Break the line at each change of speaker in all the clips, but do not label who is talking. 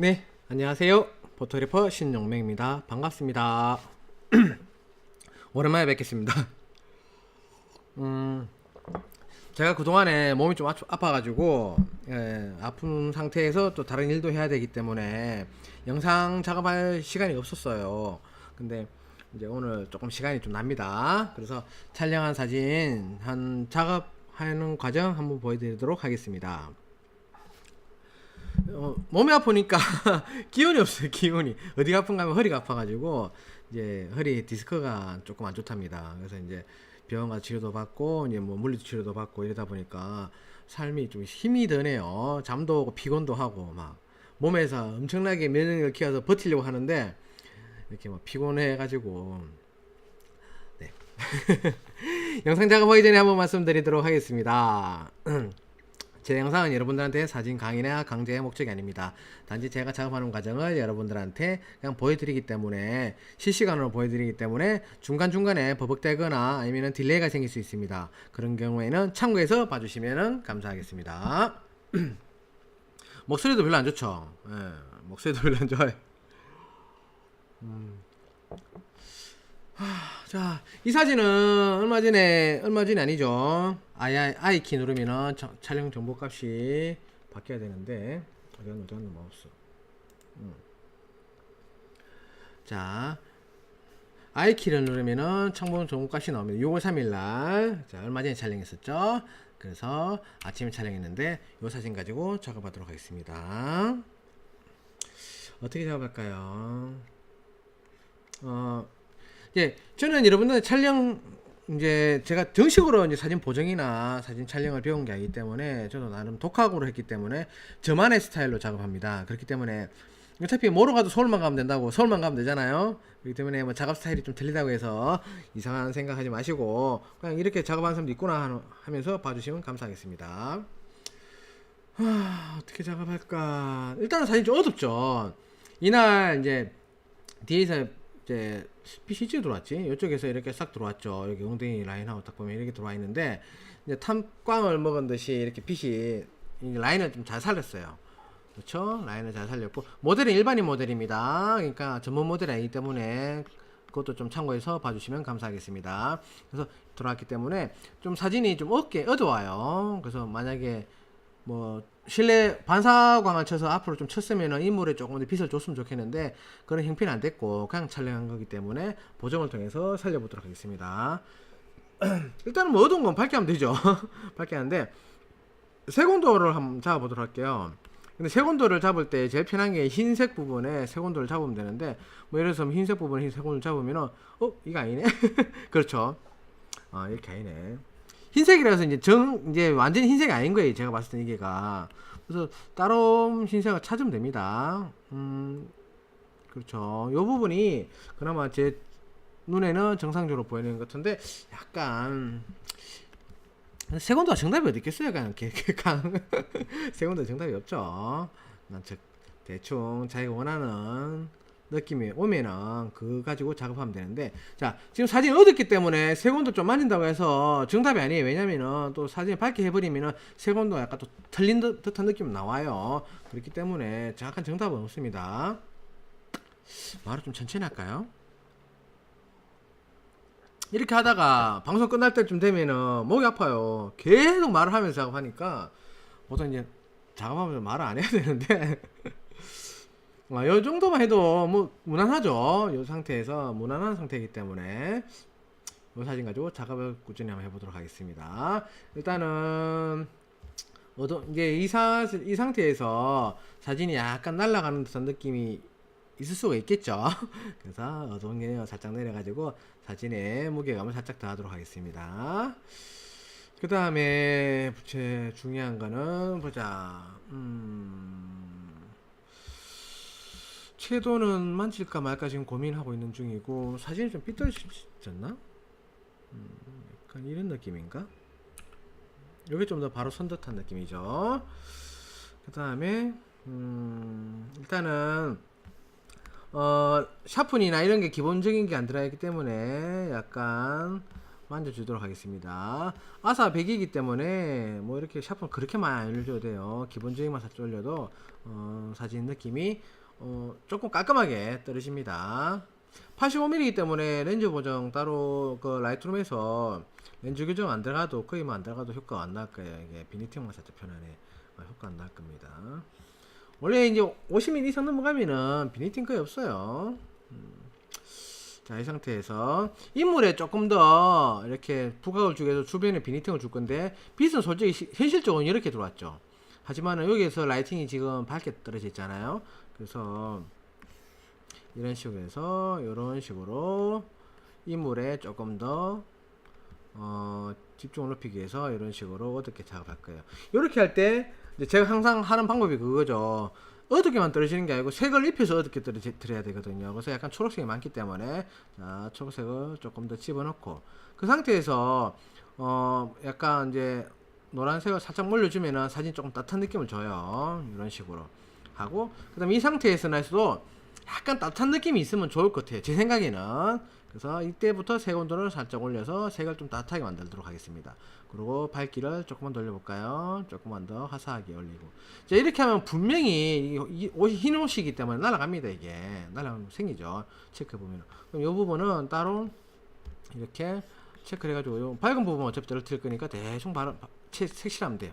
네, 안녕하세요. 포토리퍼 신용맹입니다. 반갑습니다. 오랜만에 뵙겠습니다. 음, 제가 그동안에 몸이 좀 아, 아파 가지고, 예, 아픈 상태에서 또 다른 일도 해야 되기 때문에 영상 작업할 시간이 없었어요. 근데 이제 오늘 조금 시간이 좀 납니다. 그래서 촬영한 사진 한 작업하는 과정 한번 보여드리도록 하겠습니다. 어, 몸이 아프니까 기운이 없어요 기운이. 어디가 아픈가 하면 허리가 아파가지고 이제 허리 디스크가 조금 안 좋답니다. 그래서 이제 병원 가서 치료도 받고 이제 뭐 물리치 치료도 받고 이러다 보니까 삶이 좀 힘이 드네요. 잠도 오고 피곤도 하고 막 몸에서 엄청나게 면역력을 키워서 버티려고 하는데 이렇게 막 피곤해가지고. 네. 영상 작업하기 전에 한번 말씀드리도록 하겠습니다 제 영상은 여러분들한테 사진 강의나 강제의 목적이 아닙니다. 단지 제가 작업하는 과정을 여러분들한테 그냥 보여드리기 때문에 실시간으로 보여드리기 때문에 중간중간에 버벅대거나 아니면 딜레이가 생길 수 있습니다. 그런 경우에는 참고해서 봐주시면 감사하겠습니다. 목소리도 별로 안 좋죠. 예, 목소리도 별로 안 좋아요. 음. 자, 이 사진은 얼마 전에 얼마 전이 아니죠. 아이 아이 키 누르면은 저- 촬영 정보 값이 바뀌어야 되는데 어디 갔노 어디 갔노 마우스. 음. 자, 아이 키를 누르면은 정보 정보 값이 나옵니다. 6월 3일 날, 자 얼마 전에 촬영했었죠. 그래서 아침에 촬영했는데 이 사진 가지고 작업하도록 하겠습니다. 어떻게 작업할까요? 어, 예, 저는 여러분들 촬영 이제 제가 정식으로 이제 사진 보정이나 사진 촬영을 배운 게 아니기 때문에 저도 나름 독학으로 했기 때문에 저만의 스타일로 작업합니다. 그렇기 때문에 어차피 뭐로 가도 서울만 가면 된다고 서울만 가면 되잖아요. 그렇기 때문에 뭐 작업 스타일이 좀 틀리다고 해서 이상한 생각하지 마시고 그냥 이렇게 작업하는 사람도 있구나 하면서 봐주시면 감사하겠습니다. 하, 어떻게 작업할까? 일단은 사진 좀 어둡죠. 이날 이제 뒤에서 이제 이쪽에 들어왔지. 이쪽에서 이렇게 싹 들어왔죠. 여기 엉덩이 라인하고 딱 보면 이렇게 들어와 있는데 이제 탐광을 먹은 듯이 이렇게 빛이 이 라인을 좀 잘 살렸어요. 그렇죠? 라인을 잘 살렸고 모델은 일반인 모델입니다. 그러니까 전문 모델이 아니기 때문에 그것도 좀 참고해서 봐주시면 감사하겠습니다. 그래서 들어왔기 때문에 좀 사진이 좀 어둡게 어두워요. 그래서 만약에 뭐 실내 반사광을 쳐서 앞으로 좀 쳤으면은 인물에 조금 더 빛을 줬으면 좋겠는데 그런 형편이 안 됐고 그냥 촬영한 거기 때문에 보정을 통해서 살려보도록 하겠습니다. 일단은 뭐 어두운 건 밝게 하면 되죠. 밝게 하는데 색온도를 한번 잡아보도록 할게요. 근데 색온도를 잡을 때 제일 편한 게 흰색 부분에 색온도를 잡으면 되는데 뭐 예를 들어서 흰색 부분에 흰색 온도를 잡으면은 어 이거 아니네 그렇죠 아 이렇게 아니네 흰색이라서 이제 정 이제 완전 히 흰색이 아닌 거예요 제가 봤을 때 이게가 그래서 따로 흰색을 찾으면 됩니다 음 그렇죠 요 부분이 그나마 제 눈에는 정상적으로 보이는 것 같은데 약간 세곤도가 정답이 어디 있겠어요? 강 세곤도 정답이 없죠. 난즉 대충 자기가 원하는 느낌이 오면은 그거 가지고 작업하면 되는데 자 지금 사진이 어둡기 때문에 세곤도 좀 만진다고 해서 정답이 아니에요 왜냐면은 또 사진을 밝게 해버리면은 세곤도 약간 또 틀린 듯, 듯한 느낌 나와요 그렇기 때문에 정확한 정답은 없습니다 말을 좀 천천히 할까요? 이렇게 하다가 방송 끝날 때쯤 되면은 목이 아파요. 계속 말을 하면서 작업하니까 보통 이제 작업하면서 말을 안 해야 되는데 아, 요 정도만 해도 뭐 무난하죠. 요 상태에서 무난한 상태이기 때문에 이 사진 가지고 작업을 꾸준히 한번 해보도록 하겠습니다. 일단은 어두 이게 이, 사, 이 상태에서 사진이 약간 날아가는 듯한 느낌이 있을 수가 있겠죠. 그래서 어두운 게 살짝 내려가지고 사진에 무게감을 살짝 더하도록 하겠습니다. 그 다음에 부채 중요한 거는 보자. 음, 채도는 만질까 말까 지금 고민하고 있는 중이고 사진이 좀 삐뚤어졌나? 음, 약간 이런 느낌인가? 여기 좀 더 바로 선 듯한 느낌이죠. 그 다음에 음, 일단은 어, 샤픈이나 이런 게 기본적인 게 안 들어있기 때문에 약간 만져주도록 하겠습니다. 아사 100이기 때문에 뭐 이렇게 샤프는 그렇게 많이 안 올려줘도 돼요. 기본적인만 살짝 올려도 어, 사진 느낌이 어, 조금 깔끔하게 떨어집니다. 85mm이기 때문에 렌즈 보정 따로 그 라이트룸에서 렌즈 교정 안 들어가도 거의 뭐안 들어가도 효과 안 나올 거예요. 이게 비니팅만 살짝. 어, 효과 안 나올 겁니다. 원래 이제 50mm 이상 넘어가면은 비니팅 거의 없어요. 자, 이 상태에서 인물에 조금 더 이렇게 부각을 주기 위해서 주변에 비니팅을 줄 건데 빛은 솔직히 시- 현실적으로 이렇게 들어왔죠. 하지만은 여기에서 라이팅이 지금 밝게 떨어져 있잖아요. 그래서 이런 식으로 이런 식으로 인물에 조금 더 어, 집중을 높이기 위해서 이런 식으로 어둡게 작업할 거예요. 이렇게 할 때 제가 항상 하는 방법이 그거죠. 어둡게만 떨어지는 게 아니고 색을 입혀서 어둡게 떨어지, 드려야 되거든요. 그래서 약간 초록색이 많기 때문에 자, 초록색을 조금 더 집어넣고 그 상태에서 어, 약간 이제 노란색을 살짝 몰려주면은 사진 조금 따뜻한 느낌을 줘요. 이런 식으로 하고 그 다음에 이 상태에서도 약간 따뜻한 느낌이 있으면 좋을 것 같아요. 제 생각에는. 그래서 이때부터 색 온도를 살짝 올려서 색을 좀 따뜻하게 만들도록 하겠습니다. 그리고 밝기를 조금만 돌려볼까요? 조금만 더 화사하게 올리고. 자, 이렇게 하면 분명히 이- 이 옷이 흰 옷이기 때문에 날아갑니다, 이게. 날아가면 생기죠. 체크해보면. 그럼 이 부분은 따로 이렇게 체크를 해가지고 요 밝은 부분 어차피 떨어뜨릴 거니까 대충 바로 바- 체- 색칠하면 돼요.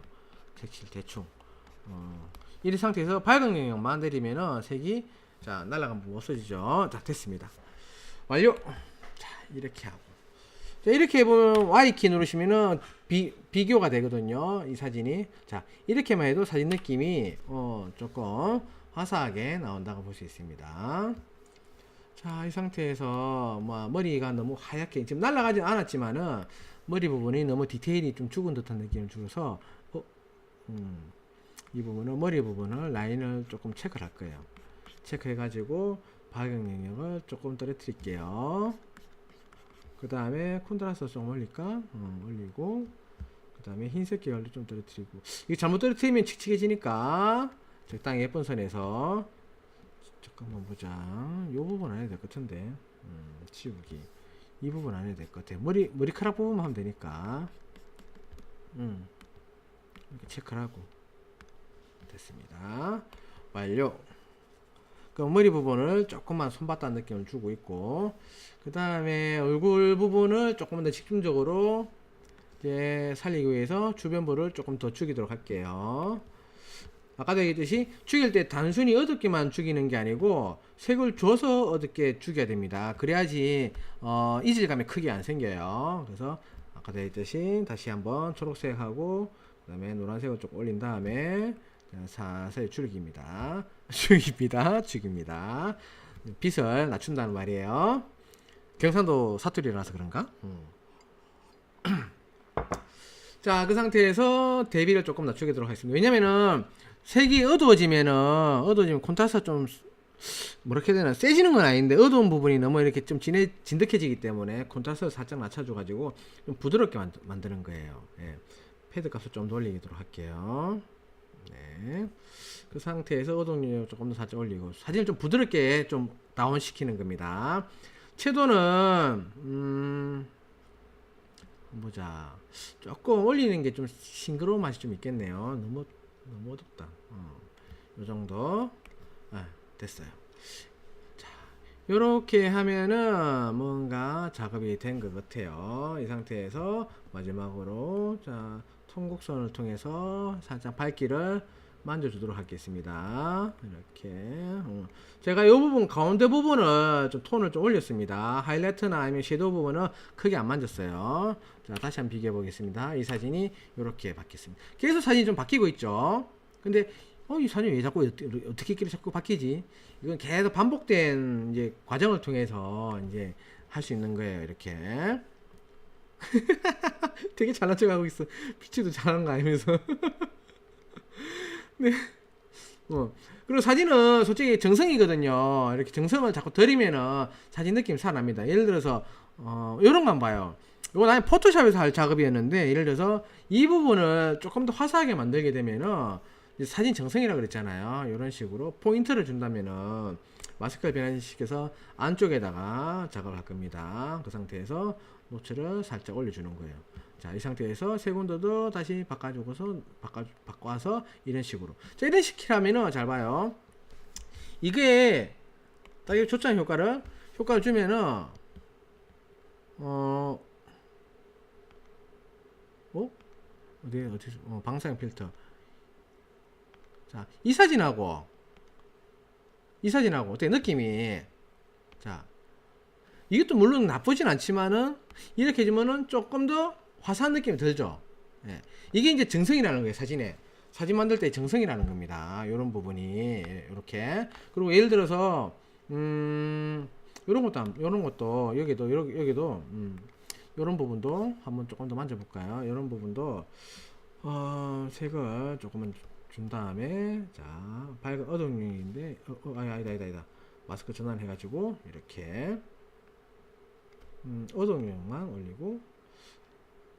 색칠 대충. 어, 이 상태에서 밝은 영역만 내리면은 색이 자 날아간 부분 없어지죠. 자 됐습니다. 완료. 자 이렇게 하고 자 이렇게 해보면 Y키 누르시면은 비, 비교가 되거든요. 이 사진이 자 이렇게만 해도 사진 느낌이 어 조금 화사하게 나온다고 볼 수 있습니다. 자, 이 상태에서 뭐 머리가 너무 하얗게 지금 날아가진 않았지만은 머리 부분이 너무 디테일이 좀 죽은 듯한 느낌을 주어서 어, 음, 이 부분은 머리 부분을 라인을 조금 체크를 할 거예요. 체크해 가지고 발광 영역을 조금 떨어뜨릴게요. 그 다음에 콘트라스트 좀 올릴까? 음, 올리고 그 다음에 흰색 계열도 좀 떨어뜨리고 이게 잘못 떨어뜨리면 칙칙해지니까 적당히 예쁜 선에서 잠깐만 보자. 요 부분 안 해도 될 것 같은데. 음, 치우기. 이 부분 안 해도 될 것 같아. 머리, 머리카락 부분만 하면 되니까. 음. 이렇게 체크를 하고. 됐습니다. 완료. 그 머리 부분을 조금만 손바닥 느낌을 주고 있고, 그 다음에 얼굴 부분을 조금 더 집중적으로 이제 살리기 위해서 주변부를 조금 더 죽이도록 할게요. 아까도 얘기했듯이 죽일 때 단순히 어둡게만 죽이는 게 아니고 색을 줘서 어둡게 죽여야 됩니다. 그래야지 어, 이질감이 크게 안 생겨요. 그래서 아까도 얘기했듯이 다시 한번 초록색하고 그 다음에 노란색을 좀 올린 다음에 자, 사슬 줄깁니다. 죽입니다. 죽입니다. 빛을 낮춘다는 말이에요. 경상도 사투리라서 그런가? 음. 자, 그 상태에서 대비를 조금 낮추도록 하겠습니다. 왜냐면은 색이 어두워지면은 어두워지면 콘트라스트 좀 뭐렇게 되나 세지는 건 아닌데 어두운 부분이 너무 이렇게 좀 진해 진득해지기 때문에 콘트라스트를 살짝 낮춰줘 가지고 좀 부드럽게 만, 만드는 거예요. 예. 패드 값을 좀 돌리도록 할게요. 네. 그 상태에서 영역 조금 더 살짝 올리고 사진을 좀 부드럽게 좀 다운 시키는 겁니다. 채도는 음 보자. 조금 올리는 게 좀 싱그러운 맛이 좀 있겠네요. 너무 너무 어둡다. 어. 요 정도. 아, 됐어요. 자, 요렇게 하면은 뭔가 작업이 된 것 같아요. 이 상태에서 마지막으로 자, 통곡선을 통해서 살짝 밝기를 만져주도록 하겠습니다. 이렇게. 음. 제가 이 부분, 가운데 부분을 좀 톤을 좀 올렸습니다. 하이라이트나 아니면 섀도우 부분은 크게 안 만졌어요. 자, 다시 한번 비교해 보겠습니다. 이 사진이 이렇게 바뀌었습니다. 계속 사진이 좀 바뀌고 있죠. 근데, 어, 이 사진이 왜 자꾸 어떻게, 끼리 자꾸 바뀌지? 이건 계속 반복된 이제 과정을 통해서 이제 할 수 있는 거예요. 이렇게. 되게 잘난 척 하고 있어. 피치도 잘하는 거 아니면서. 네. 어. 그리고 사진은 솔직히 정성이거든요. 이렇게 정성을 자꾸 들이면은 사진 느낌 살아납니다. 예를 들어서, 어, 요런 건 봐요. 이거 나는 포토샵에서 할 작업이었는데, 예를 들어서 이 부분을 조금 더 화사하게 만들게 되면은, 사진 정성이라고 그랬잖아요. 이런 식으로 포인트를 준다면은, 마스크를 변환시켜서 안쪽에다가 작업을 할 겁니다. 그 상태에서 노출을 살짝 올려주는 거예요. 자, 이 상태에서 세 군데 더 다시 바꿔주고서 바꿔 바꿔서 이런 식으로. 자, 이런 식이라면은 잘 봐요. 이게 딱 이거 초점 효과를 효과를 주면은 어 어? 어디 어디 어, 방사형 필터. 자, 이 사진하고 이 사진하고 어때 느낌이 자 이것도 물론 나쁘진 않지만은 이렇게 해주면은 조금 더 화사한 느낌이 들죠. 예. 이게 이제 정성이라는 거예요 사진에 사진 만들 때 정성이라는 겁니다. 이런 부분이 이렇게 그리고 예를 들어서 음 이런 것도 한- 이런 것도 여기도 여기 여기도 음 이런 부분도 한번 조금 더 만져볼까요? 이런 부분도 어 색을 조금만 준 다음에 자 밝은 어두운인데 어, 어 아니 아니다 아니다 아니다 마스크 전환해가지고 이렇게 음, 어두운만 올리고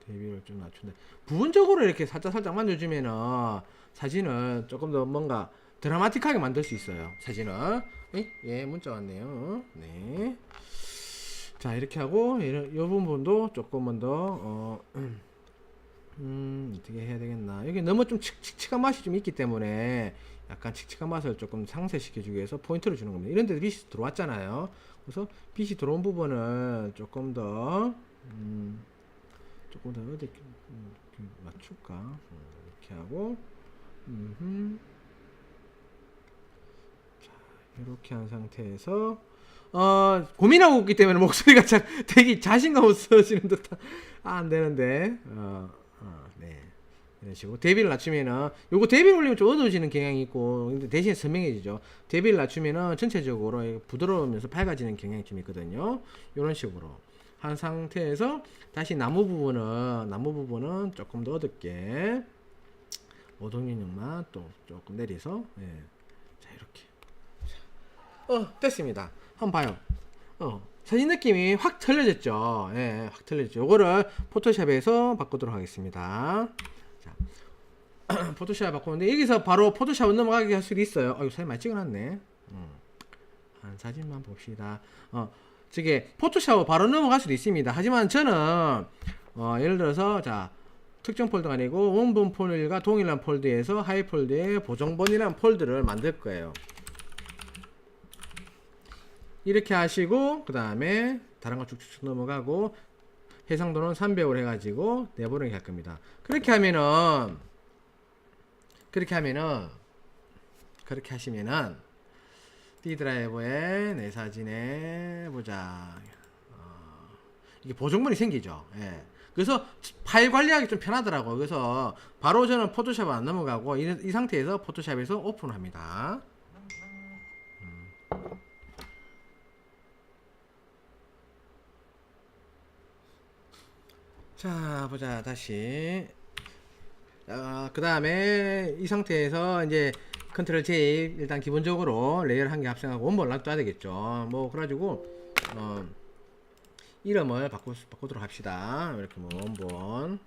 대비를 좀 낮춘다. 부분적으로 이렇게 살짝 살짝 만져주면은 사진을 조금 더 뭔가 드라마틱하게 만들 수 있어요. 사진을 예, 예 문자 왔네요. 네. 자 이렇게 하고 이런 이 부분도 조금만 더 어, 음 어떻게 해야 되겠나 여기 너무 좀 칙, 칙칙한 맛이 좀 있기 때문에 약간 칙칙한 맛을 조금 상쇄시켜주기 위해서 포인트를 주는 겁니다 이런 데도 빛이 들어왔잖아요 그래서 빛이 들어온 부분을 조금 더 음, 조금 더 어디 음, 좀 맞출까? 음, 이렇게 하고 음흠. 자 이렇게 한 상태에서 어, 고민하고 있기 때문에 목소리가 참 되게 자신감 없어지는 듯한 아, 안 되는데. 어, 어, 네. 이런 식으로 대비를 낮추면은 요거 대비를 올리면 좀 어두워지는 경향이 있고 근데 대신 선명해지죠. 대비를 낮추면은 전체적으로 부드러우면서 밝아지는 경향이 좀 있거든요. 이런 식으로 한 상태에서 다시 나무 부분은 나무 부분은 조금 더 어둡게 오동인형만 또 조금 내려서 예. 자 이렇게. 어 됐습니다. 한번 봐요. 어 사진 느낌이 확 틀려졌죠. 예, 확 틀려졌죠. 요거를 포토샵에서 바꾸도록 하겠습니다. 자. 포토샵 바꾸는데 여기서 바로 포토샵 넘어가게 할 수도 있어요. 어 이거 사진 많이 찍어놨네. 음. 한 사진만 봅시다. 어 저게 포토샵으로 바로 넘어갈 수도 있습니다 하지만 저는 어 예를 들어서 자 특정 폴더가 아니고 원본 폴더가 동일한 폴더에서 하이 폴더에 보정본이라는 폴더를 만들 거예요 이렇게 하시고 그 다음에 다른 거 쭉쭉쭉 넘어가고 해상도는 300으로 해가지고 내보내게 할 겁니다. 그렇게 하면은 그렇게 하면은 그렇게 하시면은 D 드라이버에 내 사진에 보자 어, 이게 보정본이 생기죠. 예. 그래서 파일 관리하기 좀 편하더라고요. 그래서 바로 저는 포토샵 안 넘어가고 이, 이 상태에서 포토샵에서 오픈합니다. 자 보자 다시 어, 그 다음에 이 상태에서 이제 컨트롤 J 일단 기본적으로 레이어를 한개 합성하고 원본을 놔둬야 되겠죠. 뭐 그래가지고 어, 이름을 바꾸, 바꾸도록 합시다. 이렇게 뭐 원본.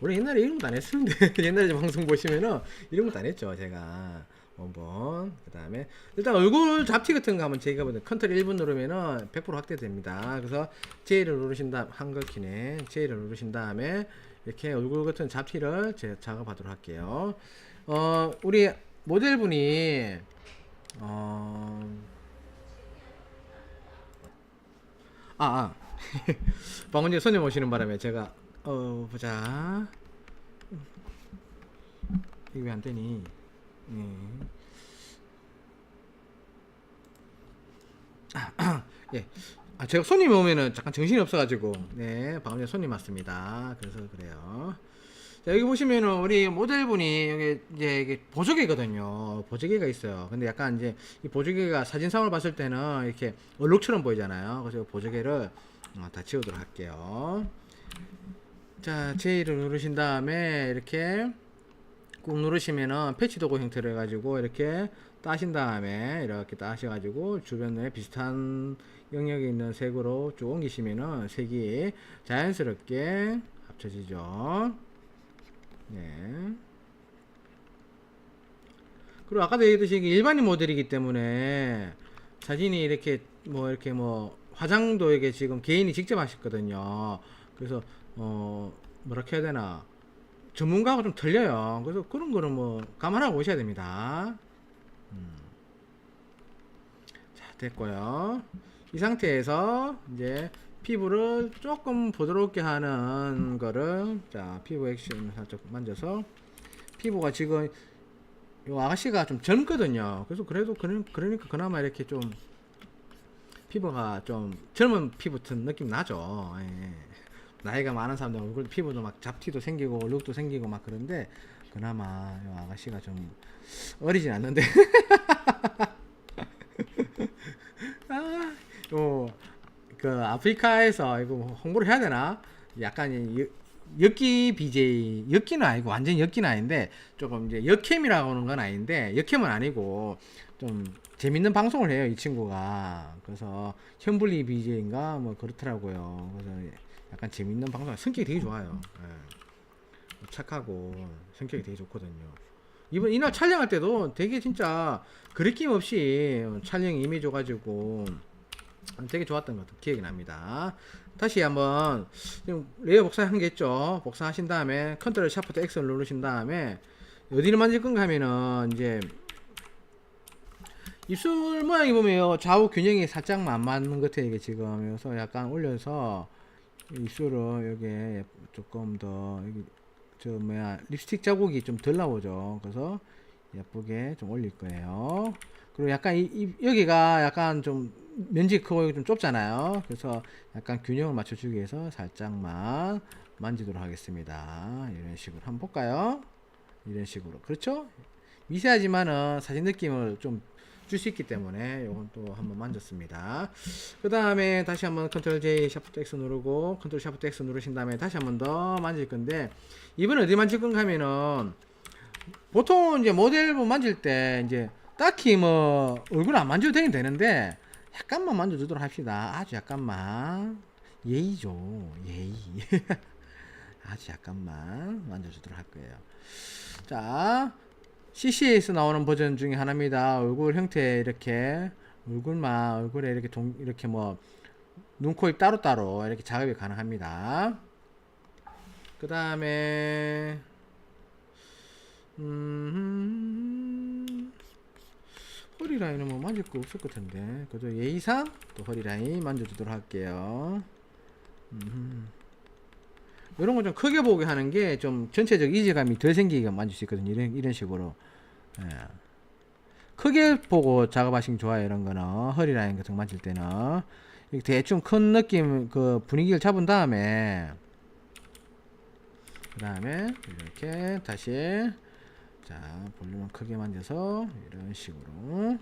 원래 옛날에 이런 것도 안 했었는데 옛날에 방송 보시면은 이런 것도 안 했죠 제가. 원본 그 다음에 일단 얼굴 잡티 같은 거 하면 제가 보는 컨트롤 1분 누르면은 100% 확대됩니다. 그래서 J를 누르신 다음 한글 키네 J를 누르신 다음에 이렇게 얼굴 같은 잡티를 제가 작업하도록 할게요 어 우리 모델분이 어 아, 아. 전에 손님 오시는 바람에 제가 어 보자 이게 왜 안 되니 예. 예. 아, 제가 손님 오면은 잠깐 정신이 없어가지고, 네, 방금 손님 왔습니다. 그래서 그래요. 자, 여기 보시면은 우리 모델분이 여기 이제 이게 보조개거든요. 보조개가 있어요. 근데 약간 이제 이 보조개가 사진상을 봤을 때는 이렇게 얼룩처럼 보이잖아요. 그래서 보조개를 어, 다 지우도록 할게요. 자, J를 누르신 다음에 이렇게 꾹 누르시면은 패치 도구 형태로 해가지고 이렇게 따신 다음에 이렇게 따셔가지고 주변에 비슷한 영역에 있는 색으로 쭉 옮기시면은 색이 자연스럽게 합쳐지죠. 네. 그리고 아까도 얘기했듯이 일반인 모델이기 때문에 사진이 이렇게 뭐 이렇게 뭐 화장도 이게 지금 개인이 직접 하셨거든요. 그래서 어 뭐라 해야 되나 전문가하고 좀 틀려요. 그래서 그런 거는 뭐 감안하고 오셔야 됩니다. 음. 자 됐고요. 이 상태에서 이제 피부를 조금 부드럽게 하는 거를 자 피부 액션 살짝 만져서 피부가 지금 요 아가씨가 좀 젊거든요. 그래서 그래도 그러, 그러니까 그나마 이렇게 좀 피부가 좀 젊은 피부 같은 느낌 나죠. 예. 나이가 많은 사람들 얼굴 피부도 막 잡티도 생기고 룩도 생기고 막 그런데 그나마 요 아가씨가 좀 어리진 않는데 아, 요그 아프리카에서 이거 홍보를 해야 되나? 약간 엽기 BJ 엽기는 아니고 완전 엽기는 아닌데 조금 이제 역캠이라고 하는 건 아닌데 역캠은 아니고 좀 재밌는 방송을 해요 이 친구가. 그래서 현불리 BJ인가? 뭐 그렇더라고요. 그래서 약간 재밌는 방송 성격이 되게 좋아요. 예. 착하고 성격이 되게 좋거든요. 이번 이날 촬영할 때도 되게 진짜 그리낌 없이 촬영 임해줘가지고 되게 좋았던 것도 기억이 납니다. 다시 한번 레이어 복사한 게 있죠. 복사하신 다음에 컨트롤 샤프트 X를 누르신 다음에 어디를 만질 건가 하면은 이제 입술 모양이 보면 좌우 균형이 살짝만 안 맞는 것 같아요. 이게 지금 그래서 약간 올려서 입술을 여기에 조금 더 여기 저 뭐야 립스틱 자국이 좀 덜 나오죠. 그래서 예쁘게 좀 올릴 거예요. 그리고 약간 이, 이- 여기가 약간 좀 면적 크고 좀 좁잖아요. 그래서 약간 균형을 맞춰주기 위해서 살짝만 만지도록 하겠습니다. 이런 식으로 한번 볼까요? 이런 식으로 그렇죠? 미세하지만은 사진 느낌을 좀 줄 수 있기 때문에 이건 또 한번 만졌습니다. 그 다음에 다시 한번 컨트롤 J 샤프트 X 누르고 컨트롤 샤프트 X 누르신 다음에 다시 한번 더 만질 건데 이번에 어디 만질 건가 하면은 보통 이제 모델 만질 때 이제 딱히 뭐 얼굴 안 만져도 되긴 되는데 약간만 만져주도록 합시다. 아주 약간만 예의죠 예의. 아주 약간만 만져주도록 할 거예요. 자 CC에서 나오는 버전 중에 하나입니다. 얼굴 형태 이렇게 얼굴만 얼굴에 이렇게 동 이렇게 뭐 눈, 코, 입 따로따로 이렇게 작업이 가능합니다. 그 다음에 음, 허리 라인은 뭐 만질 거 없을 것 같은데 그래도 예의상 또 허리 라인 만져주도록 할게요. 음, 이런 거 좀 크게 보게 하는 게 좀 전체적 이질감이 덜 생기게 만질 수 있거든요. 이런 이런 식으로. 예. 크게 보고 작업하시면 좋아요. 이런 거는 허리 라인 같은 거 만질 때는 이렇게 대충 큰 느낌 그 분위기를 잡은 다음에 그 다음에 이렇게 다시 자 볼륨을 크게 만져서 이런 식으로.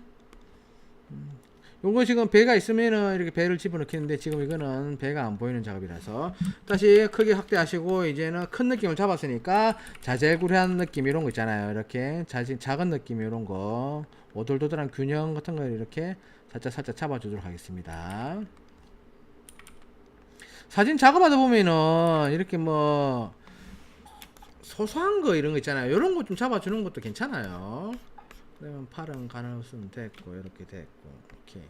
음, 요거 지금 배가 있으면은 이렇게 배를 집어넣겠는데 지금 이거는 배가 안 보이는 작업이라서 다시 크게 확대하시고 이제는 큰 느낌을 잡았으니까 자잘구레한 느낌 이런 거 있잖아요. 이렇게 자, 작은 느낌 이런 거. 오돌도돌한 균형 같은 걸 이렇게 살짝 살짝 잡아주도록 하겠습니다. 사진 작업하다 보면은 이렇게 뭐 소소한 거 이런 거 있잖아요. 이런 거 좀 잡아주는 것도 괜찮아요. 그러면 팔은 가능없으면 됐고 이렇게 됐고 오케이.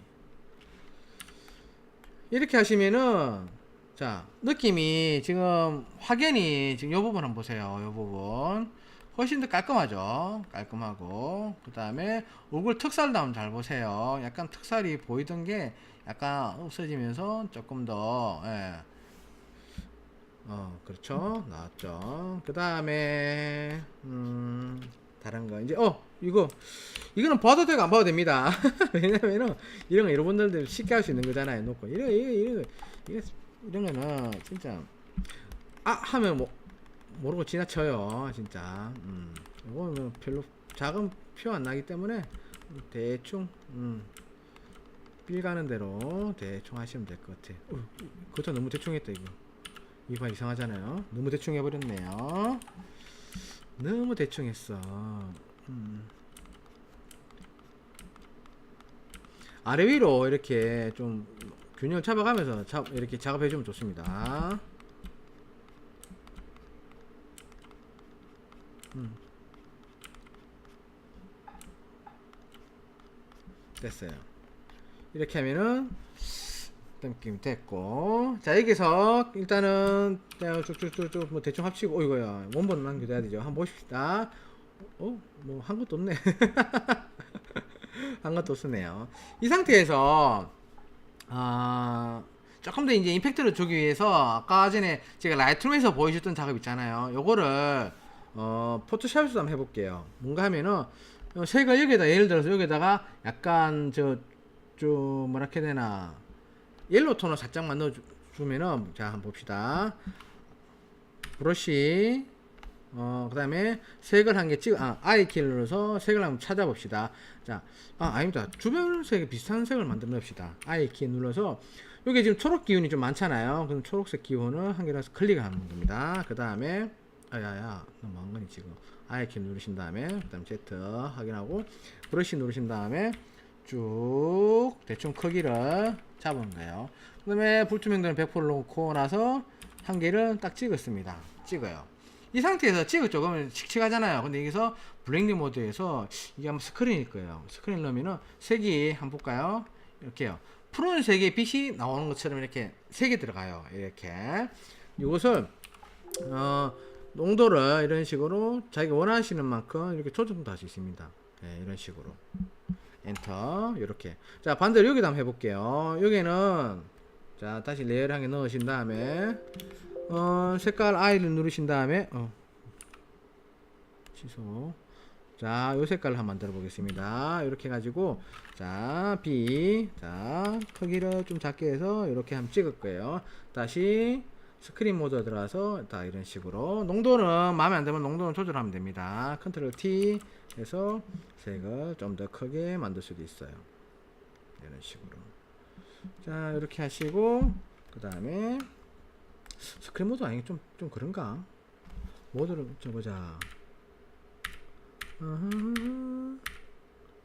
이렇게 하시면은 자 느낌이 지금 확연히 지금 요 부분 한번 보세요. 요 부분 훨씬 더 깔끔하죠. 깔끔하고 그 다음에 얼굴 턱살도 한번 잘 보세요. 약간 턱살이 보이던 게 약간 없어지면서 조금 더 예. 어, 그렇죠. 나왔죠. 그 다음에, 음, 다른 거. 이제, 어, 이거, 이거는 봐도 되고 안 봐도 됩니다. 왜냐면은, 이런 거 여러분들도 쉽게 할 수 있는 거잖아요. 놓고. 이런, 이런, 이런, 이런, 거는, 진짜, 아, 하면 뭐, 모르고 지나쳐요. 진짜. 음, 이거는 별로 작은 표 안 나기 때문에, 대충, 음, 빌 가는 대로 대충 하시면 될 것 같아. 어, 그것도 너무 대충 했다, 이거. 이거 이상하잖아요. 너무 대충 해버렸네요. 너무 대충 했어. 음. 아래 위로 이렇게 좀 균형 잡아가면서 잡, 이렇게 작업해주면 좋습니다. 음. 됐어요. 이렇게 하면은 느낌이 됐고. 자 여기서 일단은 쭉쭉쭉쭉 뭐 대충 합치고. 어 이거야. 원본은 남겨둬야 되죠. 한번 보십시다. 어 뭐 한 것도 없네. 한 것도 없으네요. 이 상태에서 아 조금 더 이제 임팩트를 주기 위해서 아까 전에 제가 라이트룸에서 보여줬던 작업 있잖아요. 요거를 어 포토샵에서 한번 해볼게요. 뭔가 하면은 어, 색을 여기다 예를 들어서 여기다가 약간 저 좀 뭐라 해야 되나 옐로우 톤을 살짝만 넣어주면은 자 한번 봅시다. 브러쉬. 어 그 다음에 색을 한 개 찍어 아 아이 키를 눌러서 색을 한번 찾아봅시다. 자 아 아닙니다. 주변 색에 비슷한 색을 만들어 봅시다. 아이 키 눌러서. 여기 지금 초록 기운이 좀 많잖아요. 그럼 초록색 기운을 한 개라서 클릭하는 겁니다. 그 다음에 아야야 너무 한 거니 지금. 아이 키 누르신 다음에 그 다음 Z 확인하고 브러쉬 누르신 다음에 쭉 대충 크기를 잡은 거예요. 그 다음에 불투명도는 100%를 놓고 나서 한 개를 딱 찍었습니다. 찍어요. 이 상태에서 찍었죠. 그러면 칙칙하잖아요. 근데 여기서 블랙리 모드에서 이게 아마 스크린일 거예요. 스크린 넣으면은 색이 한번 볼까요? 이렇게요. 푸른색의 빛이 나오는 것처럼 이렇게 색이 들어가요. 이렇게. 이것을 어, 농도를 이런 식으로 자기가 원하시는 만큼 이렇게 조정도 할 수 있습니다. 네, 이런 식으로. 엔터. 이렇게. 자 반대로 여기다 한번 해볼게요. 여기는 자 다시 개 넣으신 다음에 어 색깔 I를 누르신 다음에 어. 취소. 자 요 색깔을 한번 만들어 보겠습니다. 이렇게 해가지고 자 B. 자 크기를 좀 작게 해서 이렇게 한번 찍을 거예요. 다시 스크린 모드 들어가서 다 이런 식으로 농도는 마음에 안 들면 농도는 조절하면 됩니다. 컨트롤 T 해서 색을 좀 더 크게 만들 수도 있어요. 이런 식으로. 자 이렇게 하시고 그 다음에 스크린 모드 아니 좀, 좀 그런가? 모드를 좀 보자. 어허.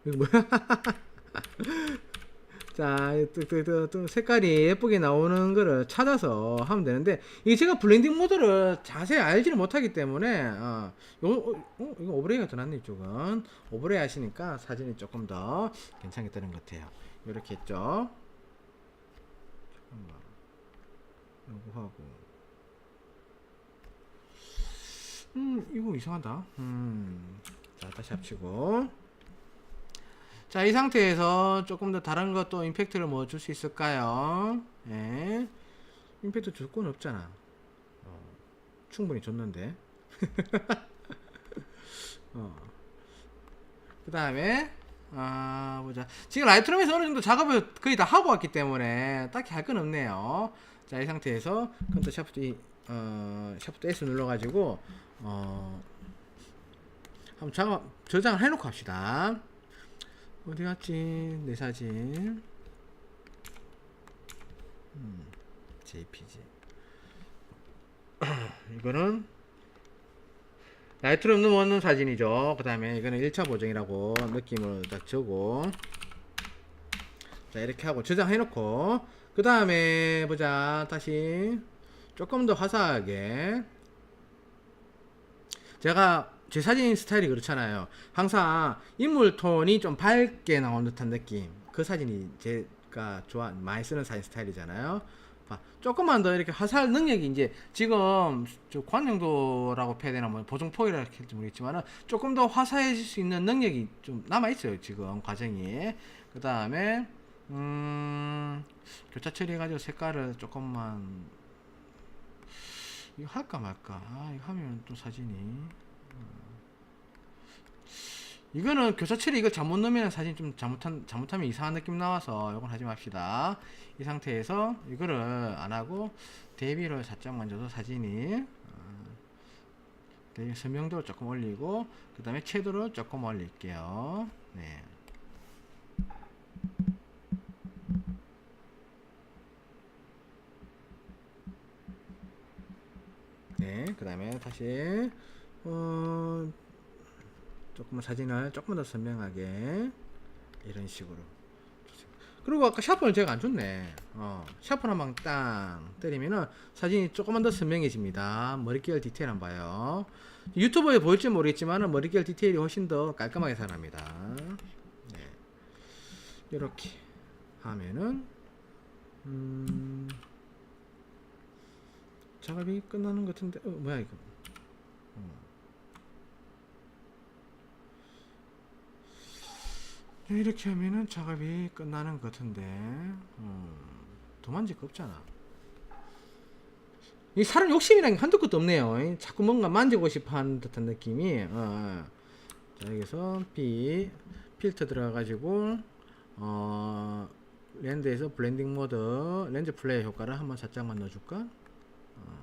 이거 뭐야 자, 또, 색깔이 예쁘게 나오는 거를 찾아서 하면 되는데, 이게 제가 블렌딩 모드를 자세히 알지를 못하기 때문에, 어, 요, 어, 어, 이거 오버레이가 더 낫네, 이쪽은. 오버레이 하시니까 사진이 조금 더 괜찮게 뜨는 것 같아요. 이렇게 했죠. 잠깐만. 요거 하고. 음, 이거 이상하다. 음. 자, 다시 합치고. 자, 이 상태에서 조금 더 다른 것도 임팩트를 뭐 줄 수 있을까요? 예. 임팩트 줄 건 없잖아. 어, 충분히 줬는데. 어. 그 다음에, 아, 보자. 지금 라이트룸에서 어느 정도 작업을 거의 다 하고 왔기 때문에 딱히 할 건 없네요. 자, 이 상태에서 컨트 샤프트, 이, 어, 샤프트 S 눌러가지고, 어, 한번 작업, 저장을 해놓고 합시다. 어디 갔지? 내 사진. 음, JPG 이거는 라이트룸 넣는 사진이죠. 그 다음에 이거는 1차 보정이라고 느낌을 딱 주고. 자 이렇게 하고 저장해 놓고. 그 다음에 보자. 다시 조금 더 화사하게. 제가 제 사진 스타일이 그렇잖아요. 항상 인물 톤이 좀 밝게 나온 듯한 느낌. 그 사진이 제가 좋아 많이 쓰는 사진 스타일이잖아요. 봐, 조금만 더 이렇게 화살 능력이 이제 지금 저 관용도라고 해야 되나 뭐 보정폭이라 할지 모르겠지만은 조금 더 화사해질 수 있는 능력이 좀 남아 있어요 지금 과정이. 그 다음에 음 교차 처리해가지고 색깔을 조금만 이거 할까 말까. 아 이거 하면 또 사진이. 이거는 교차 처리 이거 잘못 넣으면 사진 좀 잘못한 잘못하면 이상한 느낌 나와서 이건 하지 맙시다. 이 상태에서 이거를 안 하고 대비를 살짝만 줘서 사진이 어, 대비 선명도를 조금 올리고 그 다음에 채도를 조금 올릴게요. 네. 네, 그 다음에 다시 어, 조금만 사진을 조금 더 선명하게 이런 식으로 그리고 아까 샤프는 제가 안 줬네. 어, 샤프 한방 땅 때리면은 사진이 조금만 더 선명해집니다. 머릿결 디테일 한번 봐요. 유튜브에 보일지 모르겠지만 머릿결 디테일이 훨씬 더 깔끔하게 살아납니다. 네. 이렇게 하면은 음, 작업이 끝나는 것 같은데 어, 뭐야 이거? 어. 이렇게 하면은 작업이 끝나는 것 같은데 음, 더 만질 거 없잖아 이 사람 욕심이란 게 한도 끝도 없네요 이 자꾸 뭔가 만지고 싶어 하는 듯한 느낌이 어, 어. 자 여기서 B 필터 들어가가지고 어, 랜드에서 블렌딩 모드 렌즈 플레이 효과를 한번 살짝만 넣어줄까? 어.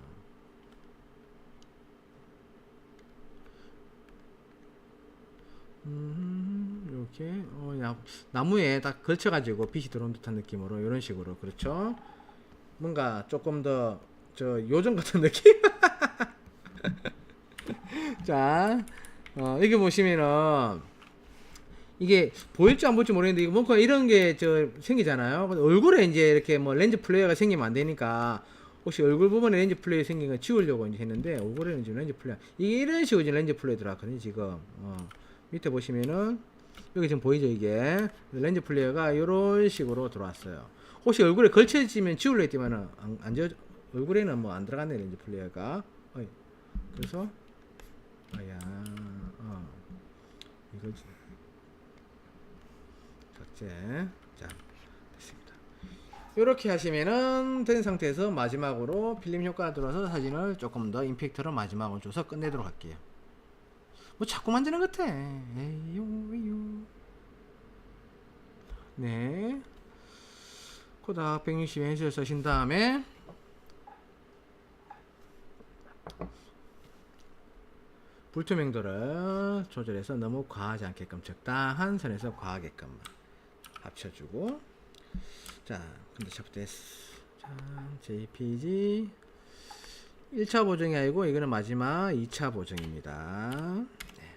음, 이렇게 어, 야, 나무에 딱 걸쳐가지고 빛이 들어온 듯한 느낌으로 이런 식으로 그렇죠? 뭔가 조금 더 저 요정 같은 느낌? 자, 어, 여기 보시면은 이게 보일지 안 보일지 모르겠는데 이거 뭔가 이런 게 저 생기잖아요. 얼굴에 이제 이렇게 뭐 렌즈 플레이어가 생기면 안 되니까 혹시 얼굴 부분에 렌즈 플레이 생긴 거 지우려고 이제 했는데 얼굴에는 지금 렌즈 플레이 이게 이런 식으로 지금 렌즈 플레이 들어갔거든요. 지금 어. 밑에 보시면은 여기 지금 보이죠 이게 렌즈 플레이어가 이런 식으로 들어왔어요. 혹시 얼굴에 걸쳐지면 지울려 했지만은 안, 안 지워 얼굴에는 뭐 안 들어갔네 렌즈 플레이어가. 어이. 그래서 아야 어. 이거지. 삭제. 자, 됐습니다. 이렇게 하시면은 된 상태에서 마지막으로 필름 효과가 들어서 사진을 조금 더 임팩트로 마지막으로 줘서 끝내도록 할게요. 뭐 자꾸 만지는 것 같아. 에이요. 네. 코닥 160 펜슬 쓰신 다음에 불투명도를 조절해서 너무 과하지 않게끔 적당한 선에서 과하게끔 합쳐주고. 자 근데 샵됐어. 자 JPG 1차 보정이 아니고 이거는 마지막 2차 보정입니다. 네.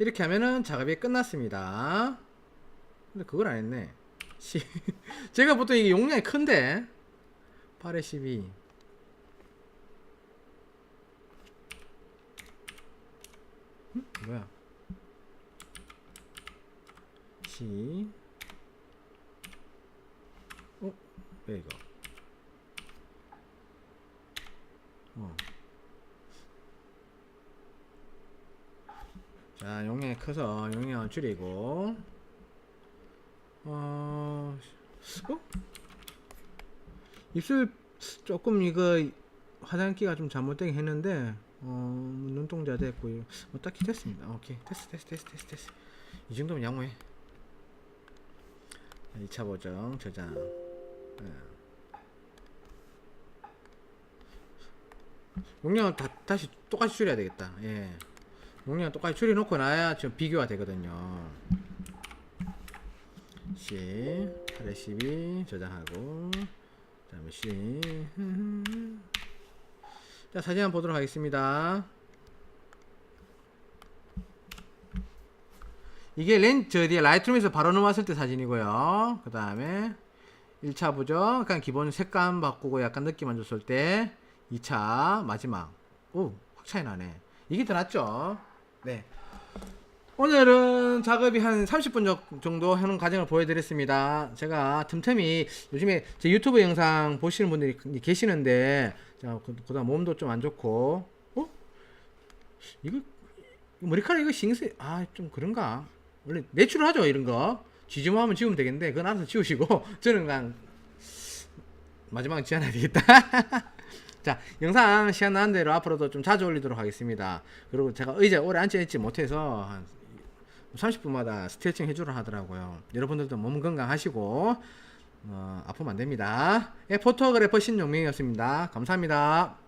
이렇게 하면은 작업이 끝났습니다 근데 그걸 안 했네 시- 제가 보통 이게 용량이 큰데 8에 12 음? 뭐야 시 어? 왜 이거 어. 자 용량이 커서 용량을 줄이고 어... 어? 입술 조금 이거 화장기가 좀 잘못되긴 했는데 어 눈동자 됐고요. 뭐 딱히 됐습니다. 오케이. 됐어 됐어 됐어 됐어 됐어. 이 정도면 양호해. 2차 보정 저장. 예. 용량을 다, 다시 똑같이 줄여야 되겠다. 예. 용량을 똑같이 줄여놓고 나야 저 비교가 되거든요 C 8에 12 저장하고 그 다음에 C 자 사진 한번 보도록 하겠습니다. 이게 렌, 저 뒤에 라이트룸에서 바로 넘어왔을 때 사진이고요. 그 다음에 1차 보죠 약간 기본 색감 바꾸고 약간 느낌만 줬을 때 2차 마지막. 오 확 차이 나네. 이게 더 낫죠? 네 오늘은 작업이 한 30분 정도 하는 과정을 보여드렸습니다. 제가 틈틈이 요즘에 제 유튜브 영상 보시는 분들이 계시는데, 자, 그- 그다음 몸도 좀 안 좋고, 어? 이거, 머리카락 이거 신세, 아, 좀 그런가? 원래 내추럴 하죠, 이런 거. 지지모하면 지우면 되겠는데, 그건 알아서 지우시고, 저는 그냥, 마지막에 지어놔야 되겠다. 자, 영상 시간 나는 대로 앞으로도 좀 자주 올리도록 하겠습니다. 그리고 제가 의자에 오래 앉아있지 못해서 한 30분마다 스트레칭 해주라 하더라고요. 여러분들도 몸 건강하시고 어, 아프면 안 됩니다. 예, 포토그래퍼 신용명이었습니다. 감사합니다.